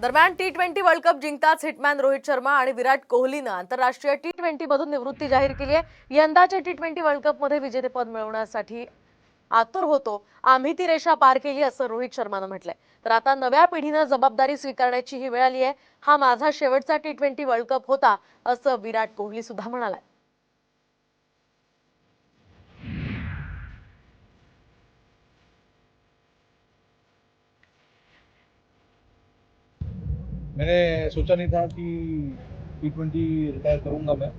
दरम्यान T twenty world cup जिंकताच hitman Rohit Sharma आणि विराट कोहलीनं आंतरराष्ट्रीय टी ट्वेंटी मधून निवृत्ती जाहीर केली आहे. यंदाच्या टी ट्वेंटी वर्ल्ड कपमध्ये विजेतेपद मिळवण्यासाठी आतुर होतो. आम्ही ती रेषा पार केली असं रोहित शर्मानं म्हटलंय. तर आता नव्या पिढीनं जबाबदारी स्वीकारण्याची ही वेळ आली आहे. हा माझा शेवटचा टी ट्वेंटी वर्ल्ड कप होता असं विराट कोहली सुद्धा म्हणालाय. मैंने सोचा नहीं था कि टी ट्वेंटी रिटायर करूँगा मैं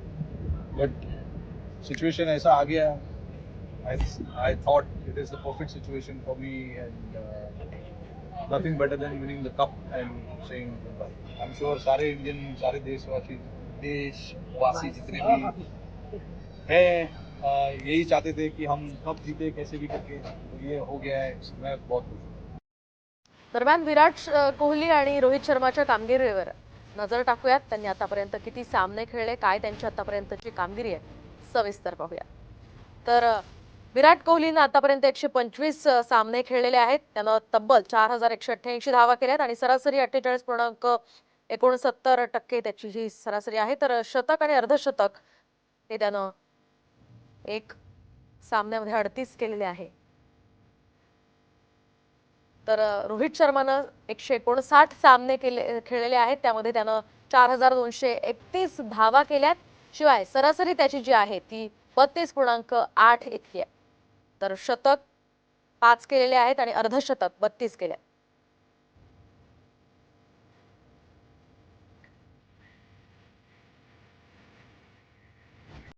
बट सिचुएशन ऐसा आ गया। I thought it is the perfect situation for me and nothing better than winning the cup and saying I am sure सारे इंडियन सारे देशवासी देशवासी जितने भी हैं uh, यही चाहते थे कि हम कप जीते कैसे भी करके। तो ये हो गया है। मैं बहुत खुश हूँ। दरम्यान विराट कोहली आणि रोहित शर्माच्या कामगिरीवर नजर टाकूयात. त्यांनी आतापर्यंत किती सामने खेळले काय त्यांची आतापर्यंतची कामगिरी आहे सविस्तर पाहूया. तर विराट कोहलीनं आतापर्यंत एकशे पंचवीस सामने खेळलेले आहेत. त्यानं तब्बल चार हजार एकशे अठ्ठ्याऐंशी धावा केल्यात आणि सरासरी अठ्ठेचाळीस पूर्णांक एकोणसत्तर टक्के त्याची ही सरासरी आहे तर शतक आणि अर्धशतक हे त्यानं एक सामन्यामध्ये अडतीस केलेले आहे. तर रोहित शर्मानं एकशे एकोणसाठ सामने केले खेळलेले आहेत. त्यामध्ये त्यानं चार हजार दोनशे एकतीस धावा केल्यात. शिवाय सरासरी त्याची जी आहे ती बत्तीस पूर्णांक आठ इतकी आहे. तर शतक पाच केलेले आहेत आणि अर्धशतक बत्तीस केले आहेत